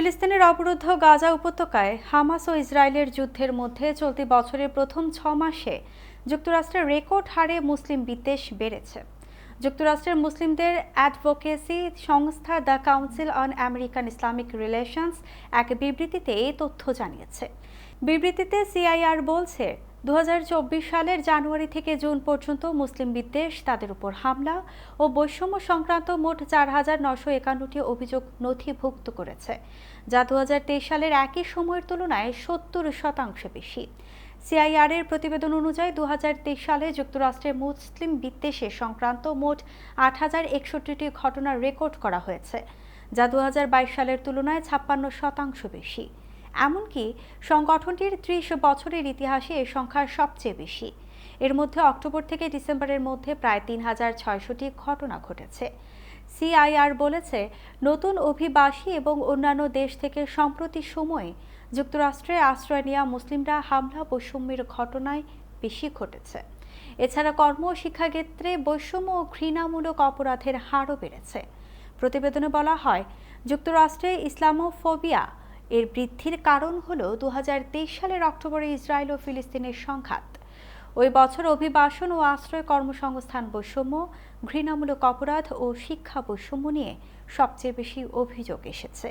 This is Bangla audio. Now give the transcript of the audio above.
ফিলিস্তিনের অবরুদ্ধ গাজা উপত্যকায় হামাস ও ইসরায়েলের যুদ্ধের মধ্যে চলতি বছরের প্রথম ছ মাসে যুক্তরাষ্ট্রের রেকর্ড হারে মুসলিম বিদ্বেষ বেড়েছে। যুক্তরাষ্ট্রের মুসলিমদের অ্যাডভোকেসি সংস্থা the council on American Islamic relations এক বিবৃতিতে এই তথ্য জানিয়েছে। বিবৃতিতে সিআইআর বলছে দু হাজার চব্বিশ সালের জানুয়ারি থেকে জুন পর্যন্ত মুসলিম বিদ্বেষ, তাদের উপর হামলা ও বৈষম্য সংক্রান্ত মোট চার হাজার নশো একান্নটি অভিযোগ নথিভুক্ত করেছে, যা দু হাজার তেইশ সালের একই সময়ের তুলনায় সত্তর শতাংশ বেশি। সিআইআর এর প্রতিবেদন অনুযায়ী দু হাজার তেইশ সালে যুক্তরাষ্ট্রে মুসলিম বিদ্বেষে সংক্রান্ত মোট আট হাজার একষট্টিটি ঘটনার রেকর্ড করা হয়েছে, যা দু হাজার বাইশ সালের তুলনায় ছাপ্পান্ন শতাংশ বেশি। এমনকি সংগঠনটির ত্রিশ বছরের ইতিহাসে এ সংখ্যা সবচেয়ে বেশি। এর মধ্যে অক্টোবর থেকে ডিসেম্বরের মধ্যে প্রায় তিন হাজার ছয়শটি ঘটনা ঘটেছে। সিআইআর বলেছে, নতুন অভিবাসী এবং অন্যান্য দেশ থেকে সম্প্রতি সময়ে যুক্তরাষ্ট্রে আশ্রয় নেওয়া মুসলিমরা হামলা বৈষম্যের ঘটনায় বেশি ঘটেছে। এছাড়া কর্ম ও শিক্ষাক্ষেত্রে বৈষম্য ও ঘৃণামূলক অপরাধের হারও বেড়েছে। প্রতিবেদনে বলা হয়, যুক্তরাষ্ট্রে ইসলামোফোবিয়া এর বৃদ্ধির কারণ হল দু হাজার তেইশ সালের অক্টোবরে ইসরায়েল ও ফিলিস্তিনের সংঘাত। ওই বছর অভিবাসন ও আশ্রয় কর্মসংস্থান বৈষম্য, ঘৃণামূলক অপরাধ ও শিক্ষা বৈষম্য নিয়ে সবচেয়ে বেশি অভিযোগ এসেছে।